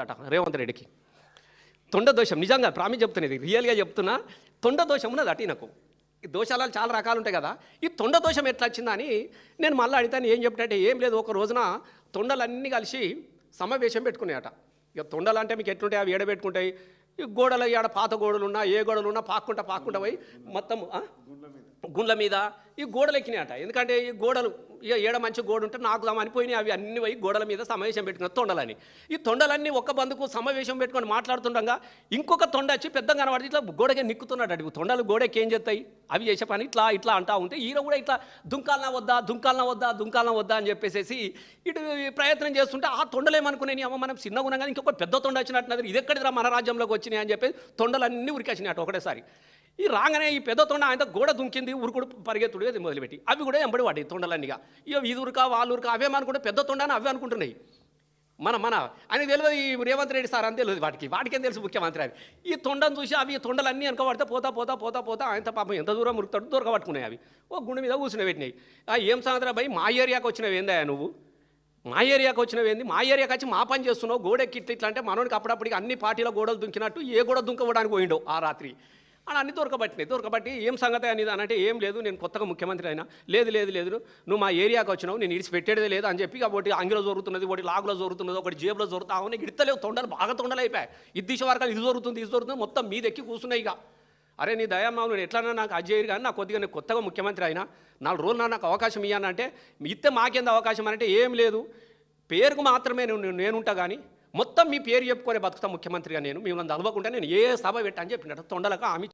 That Revanth రెడ్డికి. తొండ దోషం నిజంగా ప్రామిస్ చెప్తున్నది రియల్గా చెప్తున్నా తొండ దోషం ఉన్నది అటు నాకు ఈ దోషాలు చాలా రకాలు ఉంటాయి కదా ఈ తొండ దోషం ఎట్లా వచ్చిందని నేను మళ్ళీ అడిగితాను ఏం చెప్పినట్టే ఏం లేదు ఒక రోజున తొండలన్నీ కలిసి సమావేశం పెట్టుకున్నాయట. ఇక తొండలు అంటే మీకు ఎట్లుంటాయి అవి ఏడబెట్టుకుంటాయి? ఈ గోడలు ఆడ పాత గోడలు ఉన్నా ఏ గోడలు ఉన్నా పాక్కుంటా పాక్కుంటా పోయి మొత్తం? గుండ్ల మీద ఈ గోడలు ఎక్కినాయట ఎందుకంటే ఈ గోడలు ఇక ఏడ మంచి గోడ ఉంటే నాకు అనిపోయినాయి. అవి అన్ని పోయి గోడల మీద సమావేశం పెట్టుకున్న తొండలని. ఈ తొండలన్నీ ఒక్క బందుకు సమావేశం పెట్టుకొని మాట్లాడుతుండగా ఇంకొక తొండ వచ్చి పెద్దగా కనబడి ఇట్లా గోడకే నిక్కుతున్నాడు అటు తొండలు గోడకి ఏం చేస్తాయి? అవి చేసే పని ఇట్లా ఇట్లా అంటా ఉంటే ఈయన కూడా ఇట్లా దుంకాలనా వద్దా దుంకాలనా వద్దా దుంకాలనా వద్దా అని చెప్పేసి ఇటు ఈ ప్రయత్నం చేస్తుంటే ఆ తొండలేమనుకునే అమ్మ మనం చిన్నగా ఉన్నాం కానీ ఇంకొక పెద్ద తొండ వచ్చినట్టున్నది. ఇది ఎక్కడిరా మన రాజ్యంలోకి వచ్చినాయి అని చెప్పేసి తొండలన్నీ ఉరికేసినాయి అటు ఒకటేసారి. ఈ రాగానే ఈ పెద్ద తొండ ఆయనతో గోడ దుంకింది ఉరుకుడు పరిగెత్తుడు అది మొదలుపెట్టి. అవి కూడా ఎంబడి వాడి తొండలన్నీగా. ఇక ఇది ఉరుక వాళ్ళు ఉరుక అవే అనుకుంటే పెద్ద తొండ అని అవే అనుకుంటున్నాయి. మన మన అని తెలియదు ఈ రేవంత్ రెడ్డి సార్ అని తెలియదు వాటికి. వాటికేం తెలుసు ముఖ్యమంత్రి అని. ఈ తొండను చూసి అవి తొండలన్నీ వెనకబడితే పోతా పోతా పోతా పోతా ఆయన పాపం ఎంత దూరం ఉరుకుతాడు దొరకబట్టుకున్నాయి అవి. ఓ గుండె మీద కూర్చుని పెట్టినాయి. ఆ ఏం సాయంత్రం భయ్? మా ఏరియాకి వచ్చినవి ఏందా నువ్వు? మా ఏరియాకి వచ్చినవి ఏంది? మా ఏరియాకి వచ్చి మా పని చేస్తున్నావు గోడ ఇట్లా ఇట్లా అంటే మనోడికి అప్పుడప్పటికి అన్ని పార్టీల గోడలు దుంకినట్టు ఏ గోడ దుంకవడానికి పోయిండో ఆ రాత్రి. అని అన్ని దొరకబట్టినాయి. దొరకబట్టి ఏం సంగతి అనేది అని అంటే ఏం లేదు నేను కొత్తగా ముఖ్యమంత్రి అయినా. లేదు లేదు లేదు. నువ్వు మా ఏరియాకి వచ్చినావు నేను ఇడిచి పెట్టేదే లేదు అని చెప్పి ఒకటి అంగిలో జరుగుతున్నది ఒకటి లాగులో జరుగుతున్నది ఒకటి జేబులో జరుగుతా అవును ఇడతలేవు. తొండలు బాగా తొండలు అయిపోయాయి. ఇది దిశ వరకు ఇది జరుగుతుంది ఇది జరుగుతుంది మొత్తం మీద ఎక్కి కూర్చున్నాయి ఇక. అరే నీ దయామావు నేను ఎట్లన్నా నాకు అజయ్ కానీ నాకు కొద్దిగా నేను కొత్తగా ముఖ్యమంత్రి అయినా నాలుగు రోజులు నా నాకు అవకాశం ఇవ్వనంటే ఇస్తే మాకేంది అవకాశం అని అంటే ఏం లేదు. పేరుకు మాత్రమే నేను నేనుంటా కానీ మొత్తం మీ పేరు చెప్పుకొని బతుకుతా ముఖ్యమంత్రిగా నేను. మిమ్మల్ని చదవకుండా నేను ఏ సభ పెట్టా అని చెప్పినట్టు తొండలకు ఆమె